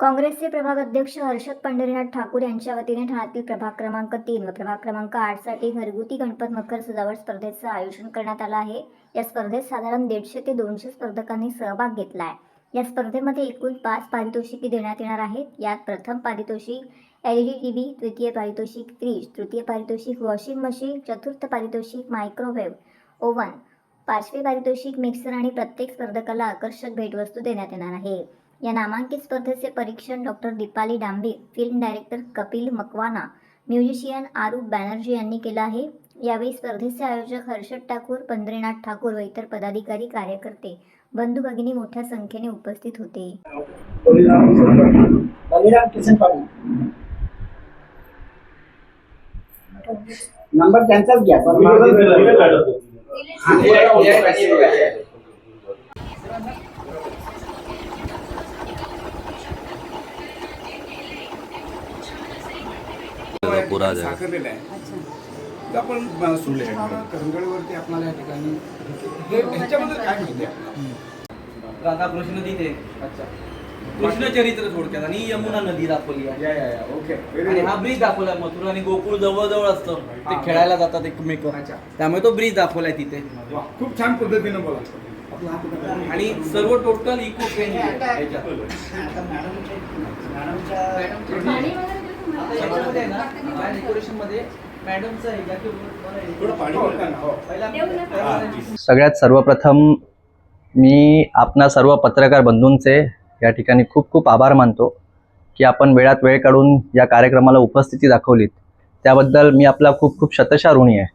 काँग्रेसचे प्रभाग अध्यक्ष हर्षद पंढरीनाथ ठाकूर यांच्या वतीने ठाण्यातील प्रभाग क्रमांक तीन व प्रभाग क्रमांक आठसाठी घरगुती गणपत मखर सजावट स्पर्धेचं आयोजन करण्यात आलं आहे. या स्पर्धेत साधारण दीडशे ते दोनशे स्पर्धकांनी सहभाग घेतला आहे. या स्पर्धेमध्ये एकूण पाच पारितोषिके देण्यात येणार आहेत. यात प्रथम पारितोषिक L E D T V द्वितीय पारितोषिक फ्रीज तृतीय पारितोषिक वॉशिंग मशीन चतुर्थ पारितोषिक मायक्रोवेव्ह ओव्हन पाचवे पारितोषिक मिक्सर आणि प्रत्येक स्पर्धकाला आकर्षक भेटवस्तू देण्यात येणार आहे. या नामांकित स्पर्धेचे परीक्षण doctor Deepali Dambe film director Kapil Makwana musician Aroop Banerjee यांनी केलं आहे यावेळी स्पर्धेचे आयोजक हर्षद ठाकूर पंढरीनाथ ठाकूर व इतर पदाधिकारी कार्यकर्ते बंधू भगिनी मोठ्या संख्येने उपस्थित होते नंबर त्यांचाच घ्या पुरा. साकारलेलं आहे तर आपण अ, सूक्ष्म करंगळीवरती आपल्याला या ठिकाणी हे ह्याच्याबद्दल काय माहिती आहे? आपल्याला? राधा कृष्ण तिथे चरित्र थोडक्यात आणि यमुना नदी दाखवली आहे. या या या. ओके आणि हा ब्रिज दाखवलाय मथुरा आणि गोकुळ जवळ जवळ असतं ते हा. खेळायला जातात एकमेक. अच्छा. त्यामुळे तो ब्रिज दाखवलाय तिथे. वा खूप छान पद्धतीनं बोला. आपला. आणि सर्व टोटल इको फ्रेंडली आहे ना या डेकोरेशनमध्ये मॅडमचं की हो. पहिला सगळ्यात सर्वप्रथम मी आपणा सर्व पत्रकार बंधूंचे या ठिकाणी खूप खूप आभार मानतो की आपण वेळात वेळ काढून या कार्यक्रमाला उपस्थिती दाखवलीत. त्याबद्दल मी आपला खूप खूप शतशा ऋणी आहे.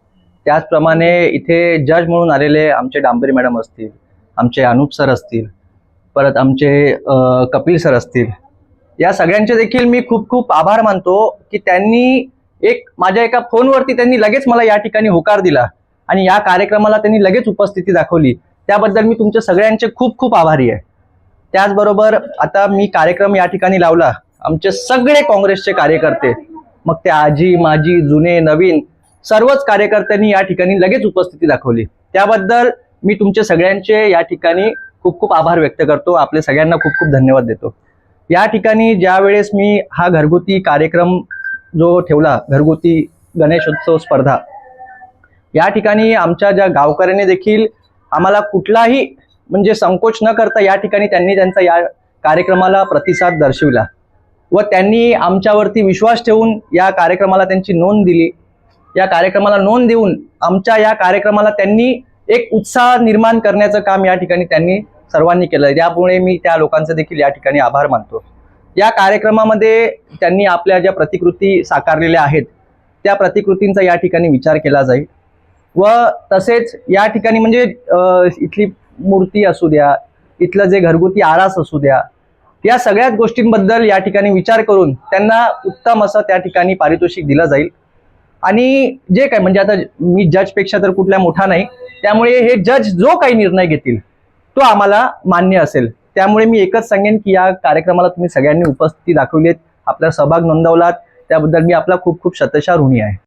त्याचप्रमाणे इथे जज म्हणून आलेले आमचे डांबरे मॅडम असतील आमचे अनुप सर असतील परत आमचे कपिल सर असतील या सगळ्यांचे देखील मी खूप खूप आभार मानतो की त्यांनी एक माझ्या एका फोनवरती त्यांनी लगेच मला या ठिकाणी होकार दिला आणि या कार्यक्रमाला त्यांनी लगेच उपस्थिती दाखवली. त्याबद्दल मी तुमच्या सगळ्यांचे खूप खूप आभारी आहे. त्याचबरोबर आता मी कार्यक्रम या ठिकाणी लावला. आमचे सगळे काँग्रेसचे कार्यकर्ते मग ते आजी माजी जुने नवीन सर्वच कार्यकर्त्यांनी या ठिकाणी लगेच उपस्थिती दाखवली. त्याबद्दल मी तुमचे सगळ्यांचे या ठिकाणी खूप खूप आभार व्यक्त करतो. आपले सगळ्यांना खूप खूप धन्यवाद देतो. या ठिकाणी ज्या वेळेस मी हा घरगुती कार्यक्रम जो ठेवला घरगुती गणेशोत्सव स्पर्धा या ठिकाणी आमच्या ज्या गावकऱ्यांनी देखील आम्हाला कुठलाही म्हणजे संकोच न करता या ठिकाणी त्यांनी त्यांचा या कार्यक्रमाला प्रतिसाद दर्शविला व त्यांनी आमच्यावरती विश्वास ठेवून या कार्यक्रमाला त्यांची नोंद दिली. या कार्यक्रमाला नोंद देऊन आमच्या या कार्यक्रमाला त्यांनी एक उत्साह निर्माण करण्याचं काम या ठिकाणी त्यांनी सर्वांनी केलं. त्यामुळे मी त्या लोकांचं देखील या ठिकाणी आभार मानतो. या कार्यक्रमामध्ये त्यांनी आपल्या ज्या प्रतिकृती साकारलेल्या आहेत त्या प्रतिकृतींचा या ठिकाणी विचार केला जाईल. व तसेच या ठिकाणी म्हणजे इथली मूर्ती असू द्या इथलं जे घरगुती आरास असू द्या या सगळ्याच गोष्टींबद्दल या ठिकाणी विचार करून त्यांना उत्तम असं त्या ठिकाणी पारितोषिक दिलं जाईल. आणि जे काय म्हणजे आता मी जजपेक्षा तर कुठल्या मोठा नाही त्यामुळे हे जज जो काही निर्णय घेतील तो आम्हाला मान्य असेल. त्यामुळे मी एकच सांगेन की या कार्यक्रमाला तुम्ही सगळ्यांनी उपस्थिती दाखवली आपला सहभाग नोंदवलात. त्याबद्दल मी आपला खूप खूप शतशा ऋणी आहे.